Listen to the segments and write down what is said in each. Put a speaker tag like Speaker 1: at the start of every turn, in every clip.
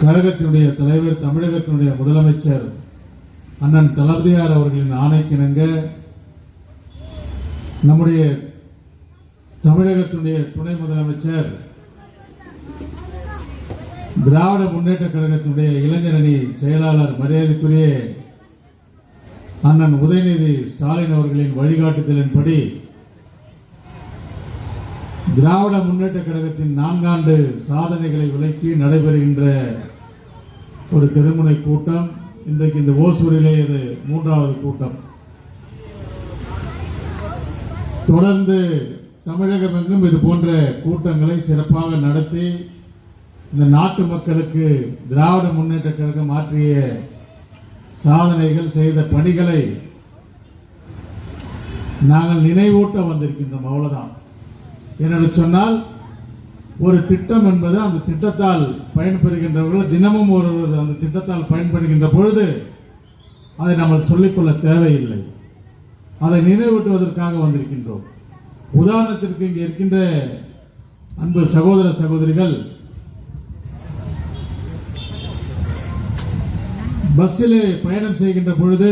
Speaker 1: கழகத்தினுடைய தலைவர் தமிழகத்தினுடைய முதலமைச்சர் அண்ணன் தளபதியார் அவர்களின் ஆணைக்கிணங்க நம்முடைய தமிழகத்தினுடைய துணை முதலமைச்சர் திராவிட முன்னேற்ற கழகத்தினுடைய இளைஞரணி செயலாளர் மரியாதைக்குரிய அண்ணன் உதயநிதி ஸ்டாலின் அவர்களின் வழிகாட்டுதலின்படி திராவிட முன்னேற்ற கழகத்தின் நான்காண்டு சாதனைகளை விளக்கி நடைபெறுகின்ற ஒரு திருமுனை கூட்டம். இன்றைக்கு இந்த ஓசூரிலே இது மூன்றாவது கூட்டம். தொடர்ந்து தமிழகம் எங்கும் இது போன்ற கூட்டங்களை சிறப்பாக நடத்தி இந்த நாட்டு மக்களுக்கு திராவிட முன்னேற்ற கழகம் ஆற்றிய சாதனைகள் செய்த பணிகளை நாங்கள் நினைவூட்ட வந்திருக்கின்றோம். அவ்வளோதான் என்று சொன்னால் ஒரு திட்டம் என்பது அந்த திட்டத்தால் பயன்பெறுகின்றவர்கள் தினமும் ஒரு அந்த திட்டத்தால் பயன்படுகின்ற பொழுது அதை நம்ம சொல்லிக்கொள்ள தேவையில்லை. அதை நினைவூட்டுவதற்காக வந்திருக்கின்றோம். உதாரணத்திற்கு இங்கே இருக்கின்ற அன்பு சகோதர சகோதரிகள் பஸ்ஸிலே பயணம் செய்கின்ற பொழுது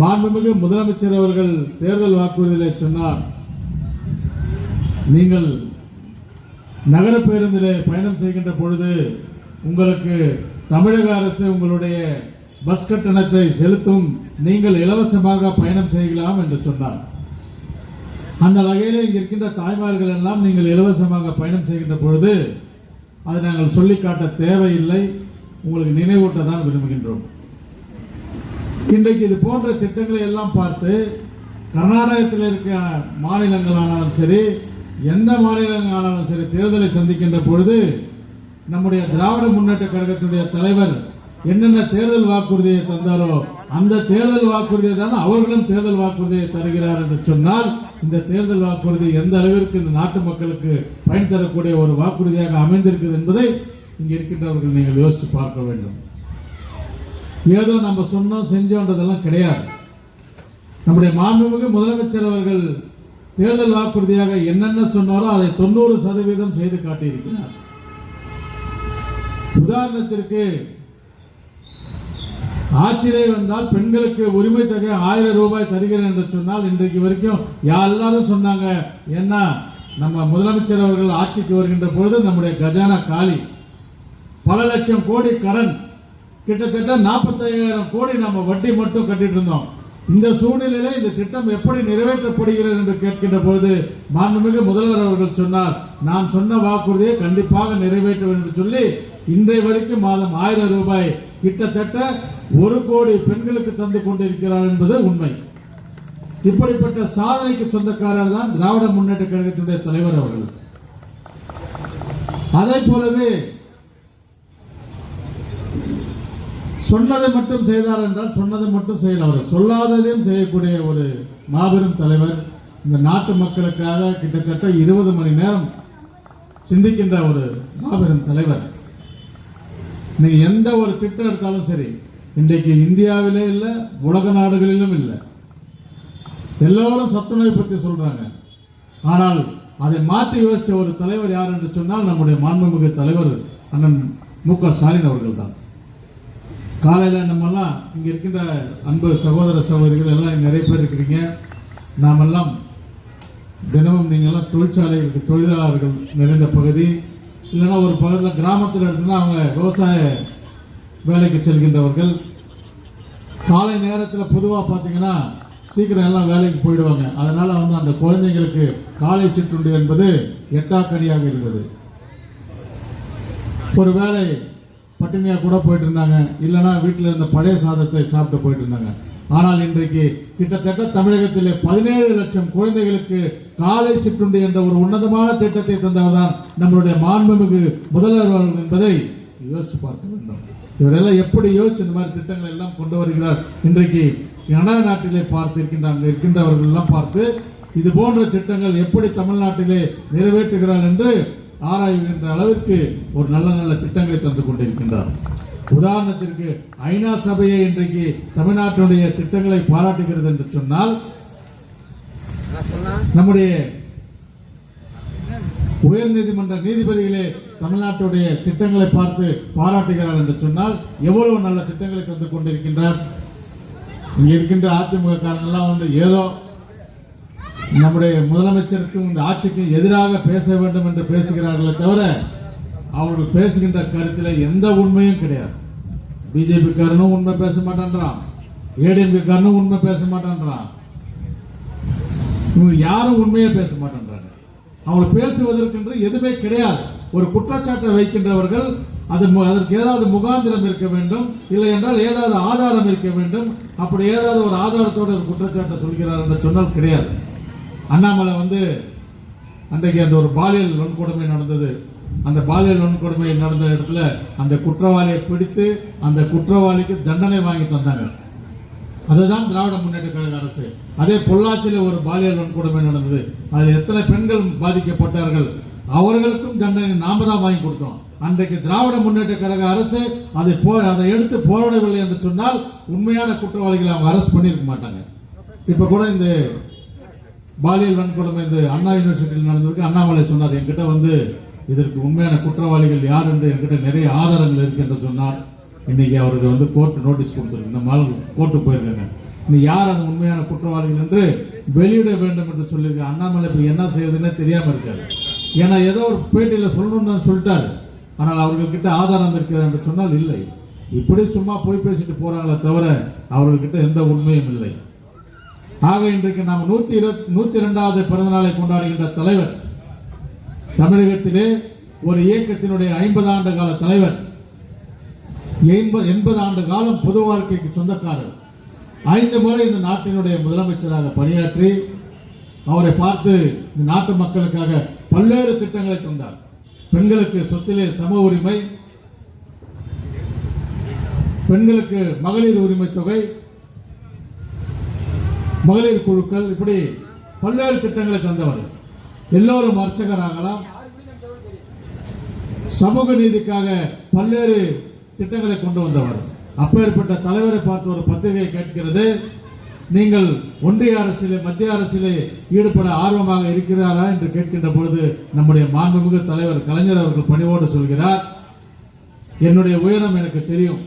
Speaker 1: மாண்புமிகு முதலமைச்சர் அவர்கள் தேர்தல் வாக்குறுதியிலே சொன்னார் நீங்கள் நகர பேருந்தில் பயணம் செய்கின்ற பொழுது உங்களுக்கு தமிழக அரசு உங்களுடைய பஸ் கட்டணத்தை செலுத்தும் நீங்கள் இலவசமாக பயணம் செய்யலாம் என்று சொன்னார். அந்த வகையில் இங்கே இருக்கின்ற தாய்மார்கள் எல்லாம் நீங்கள் இலவசமாக பயணம் செய்கின்ற பொழுது அதை நாங்கள் சொல்லி காட்ட தேவையில்லை. உங்களுக்கு நினைவூட்ட தான் விரும்புகின்றோம். இன்றைக்கு இது போன்ற திட்டங்களை எல்லாம் பார்த்து கர்நாடகத்தில் இருக்க மாநிலங்களானாலும் சரி எந்த மாநிலங்களாலும் சரி தேர்தலை சந்திக்கின்ற பொழுது நம்முடைய திராவிட முன்னேற்ற கழகத்தினுடைய தலைவர் என்னென்ன தேர்தல் வாக்குறுதியை தந்தாரோ அந்த தேர்தல் வாக்குறுதியை தான் அவர்களும் தேர்தல் வாக்குறுதியை தருகிறார் என்று சொன்னால் இந்த தேர்தல் வாக்குறுதி எந்த அளவிற்கு இந்த நாட்டு மக்களுக்கு பயன் தரக்கூடிய ஒரு வாக்குறுதியாக அமைந்திருக்கிறது என்பதை இங்கே இருக்கின்றவர்கள் நீங்கள் யோசித்து பார்க்க வேண்டும். ஏதோ நம்ம சொன்னோம் செஞ்சோன்றதெல்லாம் கிடையாது. நம்முடைய மாண்புமிகு முதலமைச்சர் அவர்கள் தேர்தல் வாக்குறுதியாக என்னென்ன சொன்னாரோ அதை தொண்ணூறு சதவீதம் செய்து காட்டியிருக்கிறார். உதாரணத்திற்கு ஆட்சியிலே வந்தால் பெண்களுக்கு உரிமை தொகை ஆயிரம் ரூபாய் தருகிறேன் என்று சொன்னால் இன்றைக்கு வரைக்கும் எல்லாரும் சொன்னாங்க என்ன நம்ம முதலமைச்சர் அவர்கள் ஆட்சிக்கு வருகின்ற பொழுது நம்முடைய கஜானா காலி. பல லட்சம் கோடி கடன் கிட்டத்தட்ட நாற்பத்தையாயிரம் கோடி நம்ம வட்டி மட்டும் கட்டிட்டு இருந்தோம். இந்த சூழ்நிலையில இந்த திட்டம் எப்படி நிறைவேற்றப்படுகிறது என்று கேட்கின்ற பொழுது மாண்புமிகு முதல்வர் அவர்கள் சொன்னார் நான் சொன்ன வாக்குறுதியை கண்டிப்பாக நிறைவேற்றுவேன் என்று சொல்லி இன்றைய வரைக்கும் மாதம் ஆயிரம் ரூபாய் கிட்டத்தட்ட ஒரு கோடி பெண்களுக்கு தந்து கொண்டிருக்கிறார் என்பது உண்மை. இப்படிப்பட்ட சாதனைக்கு சொந்தக்காரர் தான் திராவிட முன்னேற்ற கழகத்தினுடைய தலைவர் அவர்கள். அதை போலவே சொன்னதை மட்டும் செய்தார் என்றால் சொன்னதை மட்டும் செய்யல அவர் சொல்லாததையும் செய்யக்கூடிய ஒரு மாபெரும் தலைவர் இந்த நாட்டு மக்களுக்காக கிட்டத்தட்ட இருபது மணி நேரம் சிந்திக்கின்ற ஒரு மாபெரும் தலைவர். நீங்க எந்த ஒரு திட்டம் எடுத்தாலும் சரி இன்றைக்கு இந்தியாவிலே இல்லை உலக நாடுகளிலும் இல்லை. எல்லோரும் சத்துணவை பற்றி சொல்றாங்க. ஆனால் அதை மாற்றி யோசித்த ஒரு தலைவர் யார் என்று சொன்னால் நம்முடைய மாண்புமிகு தலைவர் அண்ணன் மு க ஸ்டாலின் அவர்கள் தான் காலையில் நம்மெல்லாம் இங்கே இருக்கின்ற அன்பு சகோதர சகோதரிகள் எல்லாம் நிறைய பேர் இருக்கிறீங்க. நாமெல்லாம் தினமும் நீங்கள்லாம் தொழிற்சாலை தொழிலாளர்கள் நிறைந்த பகுதி. இல்லைன்னா ஒரு பகுதியில் கிராமத்தில் எடுத்துன்னா அவங்க விவசாய வேலைக்கு செல்கின்றவர்கள். காலை நேரத்தில் பொதுவாக பார்த்தீங்கன்னா சீக்கிரம் எல்லாம் வேலைக்கு போயிடுவாங்க. அதனால் வந்து அந்த குழந்தைங்களுக்கு காலை சிற்றுண்டு என்பது எட்டாக்கணியாக இருந்தது. ஒரு வேலை பட்டினியாக கூட போயிட்டு இருந்தாங்க இல்லைன்னா வீட்டில் இருந்த பழைய சாதத்தை சாப்பிட்டு போயிட்டு இருந்தாங்க ஆனால் இன்றைக்கு கிட்டத்தட்ட தமிழகத்திலே பதினேழு லட்சம் குழந்தைகளுக்கு காலை சிற்றுண்டி என்ற ஒரு உன்னதமான திட்டத்தை தந்தவர் தான் நம்மளுடைய மாண்புமிகு முதல்வர் என்பதை யோசிச்சு பார்க்க வேண்டும். இவரெல்லாம் எப்படி யோசிச்சு இந்த மாதிரி திட்டங்கள் எல்லாம் கொண்டு வருகிறார்? இன்றைக்கு கனடா நாட்டிலே பார்த்து இருக்கின்ற அங்கே இருக்கின்றவர்கள் எல்லாம் பார்த்து இது போன்ற திட்டங்கள் எப்படி தமிழ்நாட்டிலே நிறைவேற்றுகிறார் என்று ஆராய்கின்ற அளவிற்கு ஒரு நல்ல நல்ல திட்டங்களை தந்து கொண்டிருக்கின்றார். உதாரணத்திற்கு ஐநா சபையை இன்றைக்கு தமிழ்நாட்டினுடைய திட்டங்களை பாராட்டுகிறது என்று சொன்னால் நம்முடைய உயர் நீதிமன்ற நீதிபதிகளே தமிழ்நாட்டுடைய திட்டங்களை பார்த்து பாராட்டுகிறார் என்று சொன்னால் எவ்வளவு நல்ல திட்டங்களை தந்து கொண்டிருக்கின்றார்? இங்கே இருக்கின்ற அதிமுக காரங்கள்லாம் வந்து ஏதோ நம்முடைய முதலமைச்சருக்கும் இந்த ஆட்சிக்கும் எதிராக பேச வேண்டும் என்று பேசுகிறார்களே தவிர அவர்கள் பேசுகின்ற கருத்தில் எந்த உண்மையும் கிடையாது. பிஜேபிக்காரனும் உண்மை பேச மாட்டேன்றான். ஏடிஎம்கேக்காரனும் உண்மை பேச மாட்டேன்றான். இவங்க யாரும் உண்மையே பேச மாட்டேன்றாங்க. அவங்க பேசுவதற்கென்று எதுவுமே கிடையாது. ஒரு குற்றச்சாட்டை வைக்கின்றவர்கள் அது மு- அதற்கு ஏதாவது முகாந்திரம் இருக்க வேண்டும் இல்லை என்றால் ஏதாவது ஆதாரம் இருக்க வேண்டும். அப்படி ஏதாவது ஒரு ஆதாரத்தோடு ஒரு குற்றச்சாட்டை சொல்கிறார் என்று சொன்னால் கிடையாது. அண்ணாமலை வந்து அன்றைக்கு அந்த ஒரு பாலியல் வன்கொடுமை நடந்தது. அந்த பாலியல் வன்கொடுமை நடந்த இடத்துல அந்த குற்றவாளியை பிடித்து அந்த குற்றவாளிக்கு தண்டனை வாங்கி தந்தாங்க. அதுதான் திராவிட முன்னேற்ற கழக அரசு. அதே பொள்ளாச்சியில் ஒரு பாலியல் வன்கொடுமை நடந்தது. அதில் எத்தனை பெண்கள் பாதிக்கப்பட்டார்கள்? அவர்களுக்கும் தண்டனை நாம தான் வாங்கி கொடுத்தோம். அன்றைக்கு திராவிட முன்னேற்ற கழக அரசு அதை போ அதை எடுத்து போராடவில்லை என்று சொன்னால் உண்மையான குற்றவாளிகளை அவங்க அரெஸ்ட் பண்ணியிருக்க மாட்டாங்க. இப்போ கூட இந்த பாலியல் வன்கொடுமை இந்த அண்ணா யூனிவர்சிட்டியில் நடந்ததுக்கு அண்ணாமலை சொன்னார் என்கிட்ட வந்து இதற்கு உண்மையான குற்றவாளிகள் யார்? என்று என்கிட்ட நிறைய ஆதாரங்கள் இருக்கு என்று சொன்னார். இன்னைக்கு அவருக்கு வந்து கோர்ட் நோட்டீஸ் கொடுத்துருக்கு. இந்த மாதிரி கோர்ட்டு போயிருக்காங்க. நீ யார் அந்த உண்மையான குற்றவாளிகள் என்று வெளியிட வேண்டும் என்று சொல்லியிருக்க அண்ணாமலை இப்போ என்ன செய்யறதுன்னே தெரியாமல் இருக்காரு. ஏன்னா ஏதோ ஒரு பேட்டியில் சொல்லணும்னு சொல்லிட்டாரு. ஆனால் அவர்கள்கிட்ட ஆதாரம் இருக்கிறது என்று சொன்னால் இல்லை. இப்படி சும்மா போய் பேசிட்டு போகிறாங்களே தவிர அவர்கள்கிட்ட எந்த உண்மையும் இல்லை. ஆக இன்றைக்கு நாம் நூற்றி இருபத்தி நூற்றி இரண்டாவது பிறந்தநாளை கொண்டாடுகின்ற தலைவர். தமிழகத்திலே ஒரு இயக்கத்தினுடைய ஐம்பது ஆண்டு கால தலைவர். எண்பது எண்பது ஆண்டு காலம் பொது வாழ்க்கைக்கு சொந்தக்காரர். ஐந்து முறை இந்த நாட்டினுடைய முதலமைச்சராக பணியாற்றி அவரை பார்த்து இந்த நாட்டு மக்களுக்காக பல்வேறு திட்டங்களை தந்தார். பெண்களுக்கு சொத்திலே சம உரிமை பெண்களுக்கு மகளிர் உரிமை தொகை மகளிர் குழுக்கள் இப்படி பல்வேறு திட்டங்களை தந்தவர் எல்லோரும் அர்ச்சகராகலாம். சமூக நீதிக்காக பல்வேறு திட்டங்களை கொண்டு வந்தவர். அப்பேற்பட்ட தலைவரை பார்த்து ஒரு பத்திரிகை கேட்கிறது. நீங்கள் ஒன்றிய அரசிலே மத்திய அரசிலே ஈடுபட ஆர்வமாக இருக்கிறாரா என்று கேட்கின்ற பொழுது நம்முடைய மாண்புமிகு தலைவர் கலைஞர் அவர்கள் பணிவோடு சொல்கிறார். என்னுடைய உயரம் எனக்கு தெரியும்.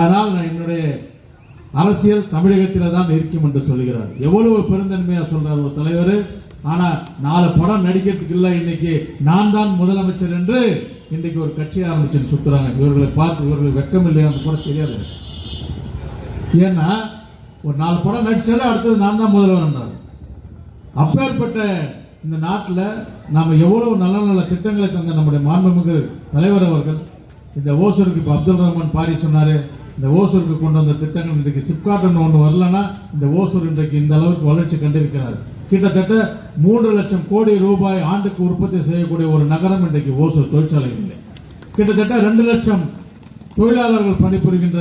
Speaker 1: ஆனால் நான் என்னுடைய அரசியல் தமிழகத்தில் தான் இருக்கும் என்று சொல்கிறார் எவ்வளவு பெருந்தன்மையாக சொல்றார் ஒரு தலைவர். ஆனால் நாலு படம் நடிக்கிறதுக்கு இல்லை இன்னைக்கு நான் தான் முதலமைச்சர் என்று இன்றைக்கு ஒரு கட்சி ஆரம்பிச்சுன்னு சுற்றுறாங்க இவர்களை பார்த்து இவர்களுக்கு வெக்கம் இல்லையான்னு கூட தெரியாது. ஏன்னா ஒரு நாலு படம் நடித்தாலே அடுத்தது நான் தான் முதல்வர்ன்றார் அப்பேற்பட்ட இந்த நாட்டில் நாம் எவ்வளவு நல்ல நல்ல திட்டங்களை தந்த நம்முடைய மாண்புமிகு தலைவர் அவர்கள் இந்த ஓசூருக்கு இப்போ அப்துல் ரஹ்மான் பாரி சொன்னார் இந்த ஓசூருக்கு கொண்டு வந்த திட்டங்கள் இன்றைக்கு சிப்காட்டன் ஒன்று வரலன்னா இந்த ஓசூர் இன்றைக்கு இந்த அளவுக்கு வளர்ச்சி கண்டிருக்கிறார். கிட்டத்தட்ட மூன்று லட்சம் கோடி ரூபாய் ஆண்டுக்கு உற்பத்தி செய்யக்கூடிய ஒரு நகரம் இன்றைக்கு ஓசூர் தொழிற்சாலைகளில். கிட்டத்தட்ட ரெண்டு லட்சம் தொழிலாளர்கள் பணிபுரிகின்ற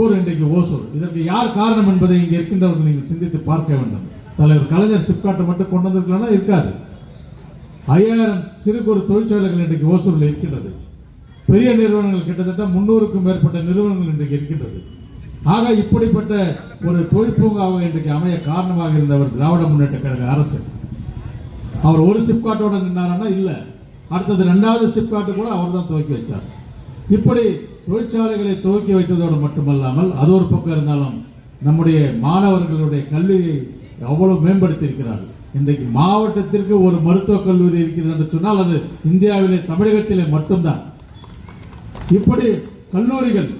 Speaker 1: ஊர் இன்றைக்கு ஓசூர். இதற்கு யார் காரணம் என்பதை இங்கே இருக்கின்றவர்கள் நீங்கள் சிந்தித்து பார்க்க வேண்டும். தலைவர் கலைஞர் சிப்காட்டை மட்டும் கொண்டு வந்திருக்கலன்னா இருக்காது. ஐயாயிரம் சிறு குறு தொழிற்சாலைகள் இன்றைக்கு ஓசூரில் இருக்கின்றது. பெரிய நிறுவனங்கள் கிட்டத்தட்ட முன்னூறுக்கும் மேற்பட்ட நிறுவனங்கள் இன்றைக்கு இருக்கின்றது. ஆக இப்படிப்பட்ட ஒரு தொழிற்பூங்காவை இன்றைக்கு அமைய காரணமாக இருந்தவர் திராவிட முன்னேற்ற கழக அரசு. அவர் ஒரு சிப்காட்டோட நின்னாரன்னா இல்லை. அடுத்தது ரெண்டாவது சிப்காட்டு கூட அவர் தான் துவக்கி வச்சார். இப்படி தொழிற்சாலைகளை துவக்கி வைத்ததோடு மட்டுமல்லாமல் அது ஒரு பக்கம் இருந்தாலும் நம்முடைய மாணவர்களுடைய கல்வியை அவ்வளவு மேம்படுத்தி இருக்கிறார்கள் இன்றைக்கு மாவட்டத்திற்கு ஒரு மருத்துவக் கல்லூரி இருக்கிறது என்று சொன்னால் அது இந்தியாவிலே தமிழகத்திலே மட்டும்தான். இப்படி கல்லூரிகள்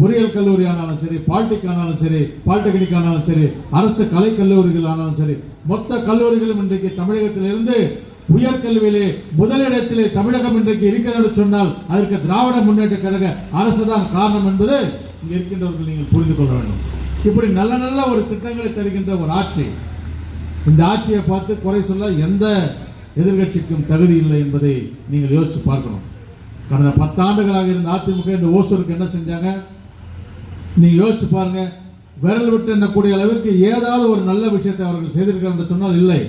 Speaker 1: பொறியியல் கல்லூரி ஆனாலும் சரி பாலிடெக் ஆனாலும் சரி பாலிடெக்னிக் ஆனாலும் சரி அரசு கலை கல்லூரிகள் ஆனாலும் சரி மொத்த கல்லூரிகளும் இன்றைக்கு தமிழகத்திலிருந்து உயர்கல்வியிலே முதலிடத்திலே தமிழகம் இன்றைக்கு இருக்கிறது சொன்னால் அதற்கு திராவிட முன்னேற்ற கழக அரசு தான் காரணம் என்பது இங்கே இருக்கின்றவர்கள் நீங்கள் புரிந்து கொள்ள வேண்டும். இப்படி நல்ல நல்ல ஒரு திட்டங்களை தருகின்ற ஒரு ஆட்சி. இந்த ஆட்சியை பார்த்து குறை சொல்ல எந்த எதிர்கட்சிக்கும் தகுதி இல்லை என்பதை நீங்கள் யோசித்து பார்க்கணும். கடந்த பத்தாண்டுகளாக இருந்த அதிமுக இந்த ஓசூருக்கு என்ன செஞ்சாங்க? நீங்கள் யோசிச்சு பாருங்க விரல் விட்டு எண்ணக்கூடிய அளவிற்கு ஏதாவது ஒரு நல்ல விஷயத்தை அவர்கள் செய்திருக்கிறார் என்று சொன்னால் இல்லை.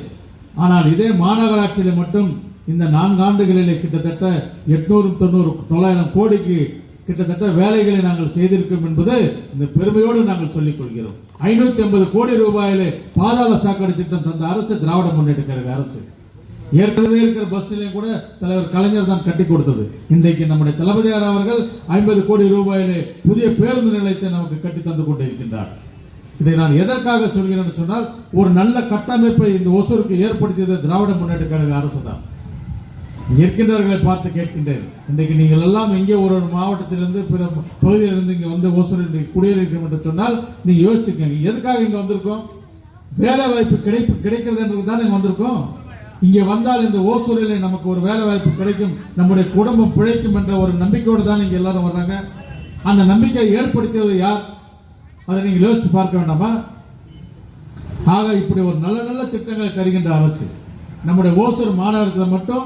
Speaker 1: ஆனால் இதே மாநகராட்சியில் மட்டும் இந்த நான்காண்டுகளிலே கிட்டத்தட்ட எட்நூறு தொண்ணூறு தொள்ளாயிரம் கோடிக்கு கிட்டத்தட்ட வேலைகளை நாங்கள் செய்திருக்கோம் என்பது இந்த பெருமையோடு நாங்கள் சொல்லிக் கொள்கிறோம். ஐநூத்தி ஐம்பது கோடி ரூபாயிலே பாதாள சாக்கடை திட்டம் தந்த அரசு திராவிட முன்னேற்ற கழக அரசு. ஏற்கனவே இருக்கிற பஸ் நிலையம் கூட தலைவர் கலைஞர் தான் கட்டி கொடுத்தது. இன்றைக்கு நம்முடைய தளபதியார் அவர்கள் ஐம்பது கோடி ரூபாயிலே புதிய பேருந்து நிலையத்தை நமக்கு கட்டி தந்து கொண்டிருக்கின்றார். இதை நான் எதற்காக சொல்கிறேன் என்று சொன்னால் ஒரு நல்ல கட்டமைப்பை இந்த ஒசூருக்கு ஏற்படுத்தியது திராவிட முன்னேற்ற கழக அரசு தான். இருக்கின்றவர்களை பார்த்து கேட்கின்றேன். இன்றைக்கு நீங்கள் எல்லாம் எங்கே ஒரு ஒரு மாவட்டத்திலிருந்து பிற பகுதியிலிருந்து இங்கே வந்து ஓசூர் இன்றைக்கு குடியிருக்கிறோம் என்று சொன்னால் நீங்கள் யோசிச்சுக்கோங்க எதுக்காக இங்கே வந்திருக்கோம்? வேலை வாய்ப்பு கிடைப்பு கிடைக்கிறது என்றது தான் இங்கே வந்திருக்கோம். இங்கே வந்தால் இந்த ஓசூரில் நமக்கு ஒரு வேலை வாய்ப்பு கிடைக்கும். நம்முடைய குடும்பம் பிழைக்கும் என்ற ஒரு நம்பிக்கையோடு தான் இங்கே எல்லாரும் வர்றாங்க. அந்த நம்பிக்கையை ஏற்படுத்தியது யார்? அதை நீங்கள் யோசிச்சு பார்க்க வேண்டாமா? ஆக இப்படி ஒரு நல்ல நல்ல திட்டங்களை தருகின்ற அரசு நம்முடைய ஓசூர் மாநகரத்தில் மட்டும்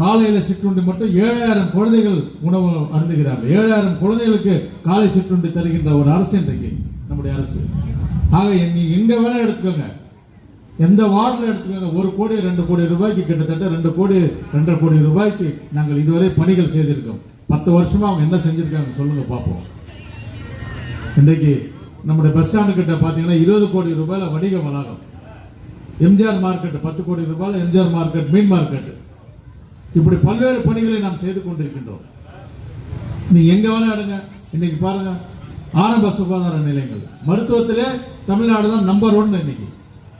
Speaker 1: காலையில் சிற்றுண்டி மட்டும் ஏழாயிரம் குழந்தைகள் உணவு அருந்துகிறார்கள். ஏழாயிரம் குழந்தைகளுக்கு காலை சிற்றுண்டி தருகின்ற ஒரு அரசு இன்றைக்கு நம்முடைய அரசு. ஆக நீ எங்கே வேணால் எடுத்துக்கோங்க. எந்த வார்டில் எடுத்துக்கோங்க ஒரு கோடி ரெண்டு கோடி ரூபாய்க்கு கிட்டத்தட்ட ரெண்டு கோடி ரெண்டரை கோடி ரூபாய்க்கு நாங்கள் இதுவரை பணிகள் செய்திருக்கோம். பத்து வருஷமாக அவங்க என்ன செஞ்சுருக்காங்க சொல்லுங்கள் பார்ப்போம். இன்றைக்கு நம்முடைய பஸ் ஸ்டாண்டு கிட்ட பார்த்தீங்கன்னா இருபது கோடி ரூபாயில வணிக வளாகம். எம்ஜிஆர் மார்க்கெட் பத்து கோடி ரூபாயில் எம்ஜிஆர் மார்க்கெட் மீன் மார்க்கெட் இப்படி பல்வேறு பணிகளை நாம் செய்து கொண்டிருக்கின்றோம். நீ எங்கே வேணா எடுங்க. இன்னைக்கு பாருங்க ஆரம்ப சுகாதார நிலையங்கள். மருத்துவத்திலே தமிழ்நாடு தான் நம்பர் ஒன்று இன்னைக்கு.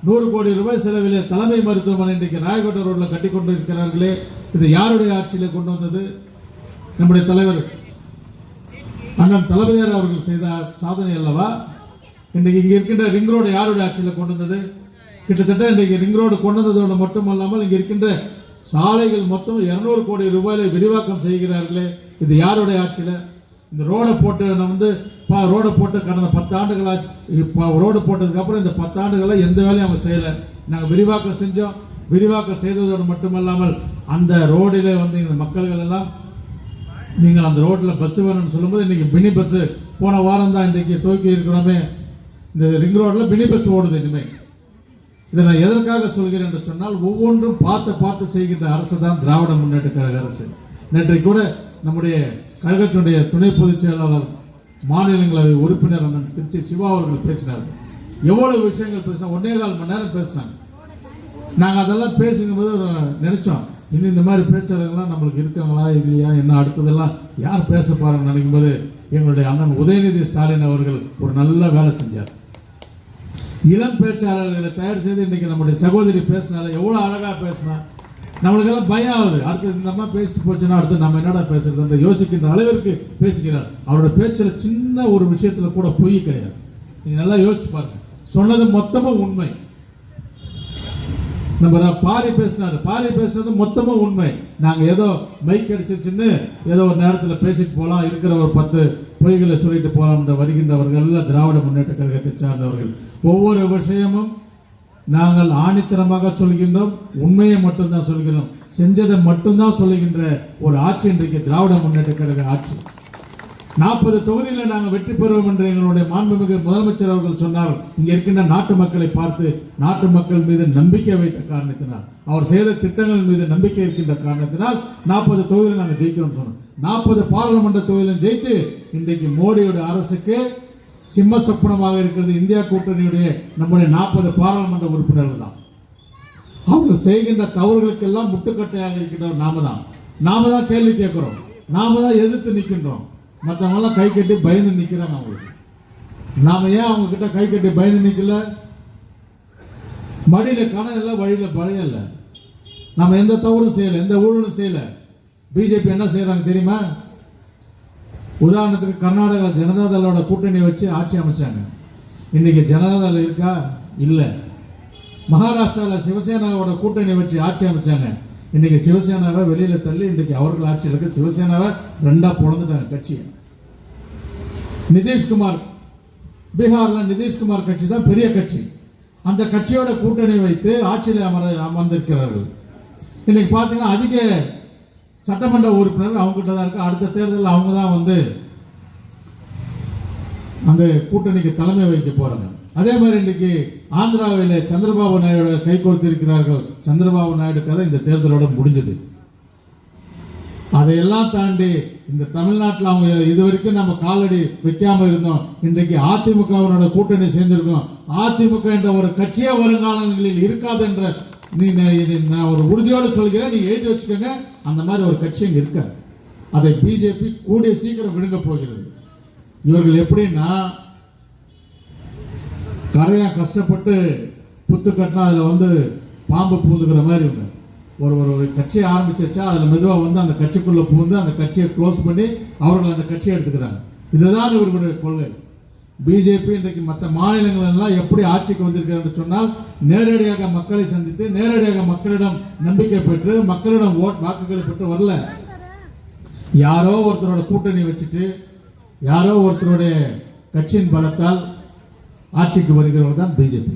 Speaker 1: நூறு கோடி ரூபாய் செலவிலே தலைமை மருத்துவமனை இன்றைக்கு ராயகோட்டை ரோட்டில் கட்டி கொண்டு இருக்கிறார்களே இது யாருடைய ஆட்சியில் கொண்டு வந்தது? நம்முடைய தலைவர் அண்ணன் தளபதியார் அவர்கள் செய்த சாதனை அல்லவா? இன்றைக்கு இங்கே இருக்கின்ற ரிங் ரோடு யாருடைய ஆட்சியில் கொண்டு வந்தது? கிட்டத்தட்ட இன்றைக்கு ரிங் ரோடு கொண்டு வந்ததோடு மட்டுமல்லாமல் இங்கே இருக்கின்ற சாலைகள் மொத்தம் இரநூறு கோடி ரூபாயில விரிவாக்கம் செய்கிறார்களே. இது யாருடைய ஆட்சியில்? இந்த ரோடை போட்டு நம்ம வந்து ரோடு போட்டு கடந்த பத்தாண்டுகளாக இப்போ ரோடு போட்டதுக்கப்புறம் இந்த பத்து எந்த வேலையும் அவங்க செய்யலை. நாங்கள் விரிவாக்கம் செஞ்சோம். விரிவாக்கம் செய்ததோடு மட்டுமல்லாமல் அந்த ரோடில் வந்து இந்த மக்கள்கள் எல்லாம் நீங்கள் அந்த ரோட்டில் பஸ்ஸு வேணும்னு சொல்லும்போது இன்றைக்கி மினி பஸ்ஸு போன வாரம் தான் இன்றைக்கு துவக்கி இருக்கிறோமே. இந்த ரிங் ரோட்டில் மினி பஸ் ஓடுது இனிமேல் இதை நான் எதற்காக சொல்கிறேன் என்று சொன்னால் ஒவ்வொன்றும் பார்த்து பார்த்து செய்கின்ற அரசு தான் திராவிட முன்னேற்ற கழக அரசு. நேற்றைக்கு கூட நம்முடைய கழகத்தினுடைய துணை பொதுச் செயலாளர் மாநிலங்களவை உறுப்பினர் அண்ணன் திருச்சி சிவா அவர்கள் பேசினார். எவ்வளவு விஷயங்கள் பேசினா ஒன்னே கால் மணி நேரம் பேசினாங்க நாங்கள் அதெல்லாம் பேசும்போது ஒரு நினைச்சோம் இன்னும் இந்த மாதிரி பேச்சாளர்கள்லாம் நம்மளுக்கு இருக்காங்களா இல்லையா என்ன அடுத்ததெல்லாம் யார் பேச போறாங்கன்னு நினைக்கும்போது எங்களுடைய அண்ணன் உதயநிதி ஸ்டாலின் அவர்கள் ஒரு நல்ல வேலை செஞ்சார். இளம் பேச்சாளர்களை தயார் செய்து இன்றைக்கி நம்முடைய சகோதரி பேசினால எவ்வளோ அழகாக பேசினா நம்மளுக்கெல்லாம் பயம் ஆகுது. அடுத்து இந்த அம்மா பேசிட்டு போச்சுன்னா அடுத்து நம்ம என்னடா பேசுறது அந்த யோசிக்கின்ற அளவிற்கு பேசுகிறார். அவரோட பேச்சில் சின்ன ஒரு விஷயத்துல கூட பொய் கிடையாது. நீங்க நல்லா யோசிச்சு பாருங்க. சொன்னது மொத்தமும் உண்மை. நம்ம பாரி பேசினாரு. பாரி பேசினது மொத்தமா உண்மை. நாங்க ஏதோ மைக் அடிச்சிருச்சுன்னு ஏதோ ஒரு நேரத்தில் பேசிட்டு போகலாம் இருக்கிற ஒரு பத்து பொய்களை சொல்லிட்டு போகலாம் என்று வருகின்றவர்கள் எல்லாம் திராவிட முன்னேற்ற கழகத்தை சார்ந்தவர்கள். ஒவ்வொரு விஷயமும் நாங்கள் ஆணித்தரமாக சொல்கின்றோம் உண்மையை மட்டும்தான் சொல்கிறோம். செஞ்சதை மட்டும்தான் சொல்லுகின்ற ஒரு ஆட்சி இன்றைக்கு திராவிட முன்னேற்ற கழக ஆட்சி. நாற்பது தொகுதிகளில் நாங்கள் வெற்றி பெறுவோம் என்று எங்களுடைய மாண்புமிகு முதலமைச்சர் அவர்கள் சொன்னார். இங்கே இருக்கின்ற நாட்டு மக்களை பார்த்து நாட்டு மக்கள் மீது நம்பிக்கை வைத்த காரணத்தினால் அவர் செய்த திட்டங்கள் மீது நம்பிக்கை இருக்கின்ற காரணத்தினால் நாற்பது தொகுதியில் நாங்கள் ஜெயிக்கிறோம் சொன்னோம். நாற்பது பாராளுமன்ற தொகுதியிலும் ஜெயித்து இன்றைக்கு மோடியோட அரசுக்கு சிம்ம சொப்பனமாக இருக்கிறது இந்தியா கூட்டணியுடைய நம்முடைய நாற்பது பாராளுமன்ற உறுப்பினர்கள் தான். அவர்கள் செய்கின்ற தவறுகளுக்கெல்லாம் முட்டுக்கட்டையாக இருக்கின்றவர் நாம தான். நாம தான் கேள்வி கேட்குறோம். நாம தான் எதிர்த்து நிற்கின்றோம் மற்றவங்களாம் கை கட்டி பயந்து நிற்கிறாங்க அவங்களுக்கு. நாம ஏன் அவங்க கிட்ட கை கட்டி பயந்து நிற்கல மடியில் கணம் இல்லை வழியில் பழைய இல்லை. நம்ம எந்த தவறும் செய்யலை எந்த ஊழலும் செய்யலை. பிஜேபி என்ன செய்கிறாங்க தெரியுமா? உதாரணத்துக்கு கர்நாடகா ஜனதாதளோட கூட்டணி வச்சு ஆட்சி அமைச்சாங்க. இன்னைக்கு ஜனதாதள் இருக்கா? இல்லை. மகாராஷ்டிராவில் சிவசேனாவோட கூட்டணி வச்சு ஆட்சி அமைச்சாங்க. இன்றைக்கி சிவசேனாவை வெளியில் தள்ளி இன்றைக்கு அவர்கள் ஆட்சி இருக்க சிவசேனாவை ரெண்டாக பொழந்துட்டாங்க கட்சியை. நிதிஷ்குமார். பீகாரில் நிதிஷ்குமார் கட்சி தான் பெரிய கட்சி. அந்த கட்சியோட கூட்டணி வைத்து ஆட்சியில் அமர அமர்ந்திருக்கிறார்கள். இன்றைக்கி பார்த்தீங்கன்னா அதிக சட்டமன்ற உறுப்பினர்கள் அவங்க கிட்ட தான் இருக்கு. அடுத்த தேர்தலில் அவங்க தான் வந்து அந்த கூட்டணிக்கு தலைமை வைக்க போறாங்க. அதே மாதிரி இன்னைக்கு ஆந்திராவில் சந்திரபாபு நாயுடு கை கொடுத்திருக்கிறார்கள். சந்திரபாபு நாயுடு கதை இந்த தேர்தலோட முடிஞ்சது. அதையெல்லாம் தாண்டி இந்த தமிழ்நாட்டில் அவங்க இது வரைக்கும் நம்ம காலடி வைக்காமல் இருந்தோம். இன்றைக்கு அதிமுகவினோட கூட்டணி சேர்ந்திருக்கோம். அதிமுக என்ற ஒரு கட்சியே வருங்காலங்களில் இருக்காது என்ற நீ நான் நான் ஒரு உறுதியோடு சொல்கிறேன் நீ எழுதி வச்சுக்கோங்க. அந்த மாதிரி ஒரு கட்சி இங்கே இருக்காது. அதை பிஜேபி கூடிய சீக்கிரம் விழுங்க போகிறது. இவர்கள் எப்படின்னா கரையாக கஷ்டப்பட்டு புத்து கட்டினா அதில் வந்து பாம்பு பூந்துக்கிற மாதிரி இவங்க. ஒரு ஒரு கட்சியை ஆரம்பிச்சாச்சா அதில் மெதுவாக வந்து அந்த கட்சிக்குள்ளே பூந்து அந்த கட்சியை க்ளோஸ் பண்ணி அவர்கள் அந்த கட்சியை எடுத்துக்கிறாங்க. இதுதான் இவர்களுடைய கொள்கை. பிஜேபி இன்றைக்கு மற்ற மாநிலங்கள் எல்லாம் எப்படி ஆட்சிக்கு வந்திருக்கிறது என்று சொன்னால் நேரடியாக மக்களை சந்தித்து நேரடியாக மக்களிடம் நம்பிக்கை பெற்று மக்களிடம் ஓட் வாக்குகளை பெற்று வரல. யாரோ ஒருத்தரோட கூட்டணி வச்சுட்டு யாரோ ஒருத்தருடைய கட்சியின் பலத்தால் ஆட்சிக்கு வருகிறவர் தான் பிஜேபி.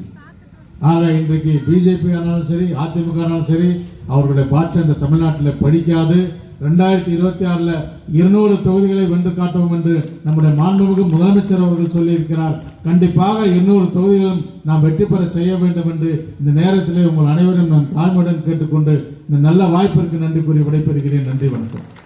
Speaker 1: ஆக இன்றைக்கு பிஜேபி ஆனாலும் சரி அதிமுக ஆனாலும் சரி அவர்களுடைய பாட்சி அந்த தமிழ்நாட்டில் படிக்காது. ரெண்டாயிரத்தி இருபத்தி ஆறில் இருநூறு தொகுதிகளை வென்று காட்டுவோம் என்று நம்முடைய மாண்புமிகு முதலமைச்சர் அவர்கள் சொல்லியிருக்கிறார். கண்டிப்பாக இருநூறு தொகுதிகளும் நாம் வெற்றி பெற செய்ய வேண்டும் என்று இந்த நேரத்திலே உங்கள் அனைவரும் நான் தாழ்மையுடன் கேட்டுக்கொண்டு இந்த நல்ல வாய்ப்பிற்கு நன்றி கூறி விடைபெறுகிறேன். நன்றி வணக்கம்.